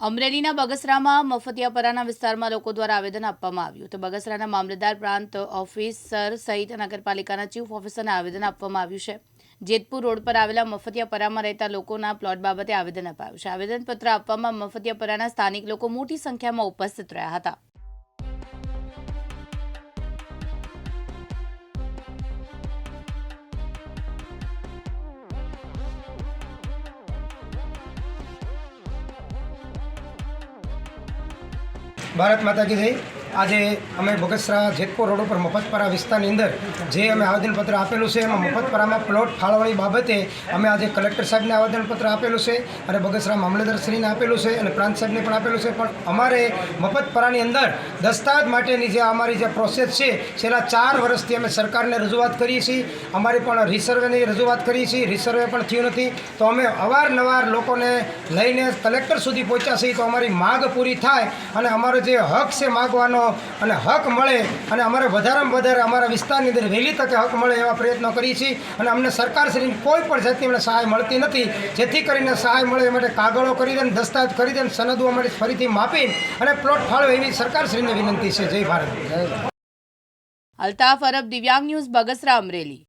અમરેલીના બગસરામાં મફતિયાપરાના વિસ્તારમાં લોકો દ્વારા આવેદન આપવામાં આવ્યું. તો બગસરાના મામલતદાર પ્રાંત ઓફિસર સહિત નગરપાલિકાના ચીફ ઓફિસરને આવેદન આપવામાં આવ્યું છે. જેતપુર રોડ પર આવેલા મફતિયાપરામાં રહેતા લોકોના પ્લોટ બાબતે આવેદન અપાયું છે. આવેદનપત્ર આપવામાં મફતિયાપરાના સ્થાનિક લોકો મોટી સંખ્યામાં ઉપસ્થિત રહ્યા હતા. ભારત માતા કી જય આજે અમે બગસરા જેતપુર રોડ ઉપર મફતપરા વિસ્તારની અંદર જે અમે આવેદનપત્ર આપેલું છે, એમાં મફતપરામાં પ્લોટ ફાળવણી બાબતે અમે આજે કલેક્ટર સાહેબને આવેદનપત્ર આપેલું છે અને બગસરા મામલતદારશ્રીને આપેલું છે અને પ્રાંત સાહેબને પણ આપેલું છે. પણ અમારે મફતપરાની અંદર દસ્તાવેજ માટેની જે અમારી જે પ્રોસેસ છે, છેલ્લા ચાર વર્ષથી અમે સરકારને રજૂઆત કરીએ છીએ. અમારી પણ રિસર્વેની રજૂઆત કરીએ છીએ. રિસર્વે પણ થયું નથી. તો અમે અવારનવાર લોકોને લઈને કલેક્ટર સુધી પહોંચ્યા છીએ. તો અમારી માગ પૂરી થાય અને અમારો જે હક છે માગવાનો અને હક મળે અને અમારે વધારેમાં વધારે અમારા વિસ્તારની અંદર વહેલી તકે હક મળે એવા પ્રયત્નો કરીએ છીએ અને અમને સરકારશ્રીની કોઈ પણ જાતની અમને સહાય મળતી નથી. જેથી કરીને સહાય મળે એ માટે કાગળો કરી દે દસ્તાવેજ કરી દે સનદો અમારી ફરીથી માપી અને પ્લોટ ફાળવે એવી સરકારશ્રીને વિનંતી છે. જય ભારત. અલ્તાફ અરબ દિવ્યાંગ ન્યૂઝ બગસરા અમરેલી.